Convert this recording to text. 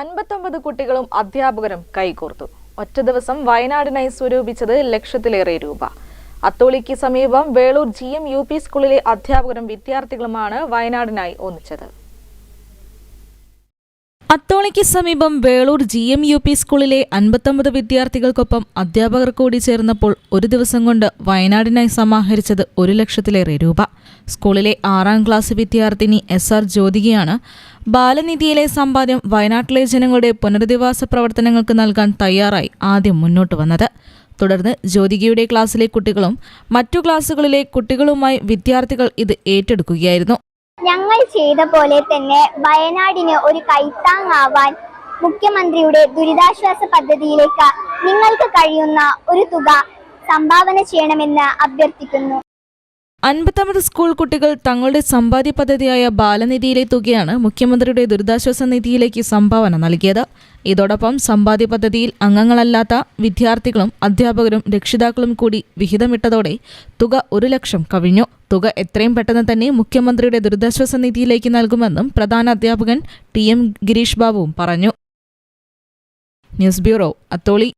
അൻപത്തൊമ്പത് കുട്ടികളും അധ്യാപകരും കൈകോർത്തു. ഒറ്റ ദിവസം വയനാടിനായി സ്വരൂപിച്ചത് ലക്ഷത്തിലേറെ രൂപ. അത്തോളിക്ക് സമീപം Veloor G M U P സ്കൂളിലെ അധ്യാപകരും വിദ്യാർത്ഥികളുമാണ് വയനാടിനായി ഒന്നിച്ചത്. അത്തോളിക്ക് സമീപം Veloor G M U P സ്കൂളിലെ അൻപത്തൊമ്പത് വിദ്യാർത്ഥികൾക്കൊപ്പം അധ്യാപകർ കൂടി ചേർന്നപ്പോൾ ഒരു ദിവസം കൊണ്ട് വയനാടിനായി സമാഹരിച്ചത് ഒരു ലക്ഷത്തിലേറെ രൂപ. സ്കൂളിലെ ആറാം ക്ലാസ് വിദ്യാർത്ഥിനി എസ് ആർ ജ്യോതികയാണ് ബാലനിധിയിലെ സമ്പാദ്യം വയനാട്ടിലെ ജനങ്ങളുടെ പുനരധിവാസ പ്രവർത്തനങ്ങൾക്ക് നൽകാൻ തയ്യാറായി ആദ്യം മുന്നോട്ട് വന്നത്. തുടർന്ന് ജ്യോതികയുടെ ക്ലാസ്സിലെ കുട്ടികളും മറ്റു ക്ലാസ്സുകളിലെ കുട്ടികളുമായി വിദ്യാർത്ഥികൾ ഇത് ഏറ്റെടുക്കുകയായിരുന്നു. ഞങ്ങൾ ചെയ്ത പോലെ തന്നെ വയനാടിന് ഒരു കൈത്താങ്ങാവാൻ മുഖ്യമന്ത്രിയുടെ ദുരിതാശ്വാസ പദ്ധതിയിലേക്ക് നിങ്ങൾക്ക് കഴിയുന്ന ഒരു തുക സംഭാവന ചെയ്യണമെന്ന് അഭ്യർത്ഥിക്കുന്നു. അൻപത്തൊമ്പത് സ്കൂൾ കുട്ടികൾ തങ്ങളുടെ സമ്പാദ്യ പദ്ധതിയായ ബാലനിധിയിലെ തുകയാണ് മുഖ്യമന്ത്രിയുടെ ദുരിതാശ്വാസ നിധിയിലേക്ക് സംഭാവന നൽകിയത്. ഇതോടൊപ്പം സമ്പാദ്യ പദ്ധതിയിൽ അംഗങ്ങളല്ലാത്ത വിദ്യാർത്ഥികളും അധ്യാപകരും രക്ഷിതാക്കളും കൂടി വിഹിതമിട്ടതോടെ തുക ഒരു ലക്ഷം കവിഞ്ഞു. തുക എത്രയും പെട്ടെന്ന് തന്നെ മുഖ്യമന്ത്രിയുടെ ദുരിതാശ്വാസ നിധിയിലേക്ക് നൽകുമെന്നും പ്രധാന അധ്യാപകൻ ടി എം ഗിരീഷ് ബാബുവും പറഞ്ഞു. News bureau Atholi.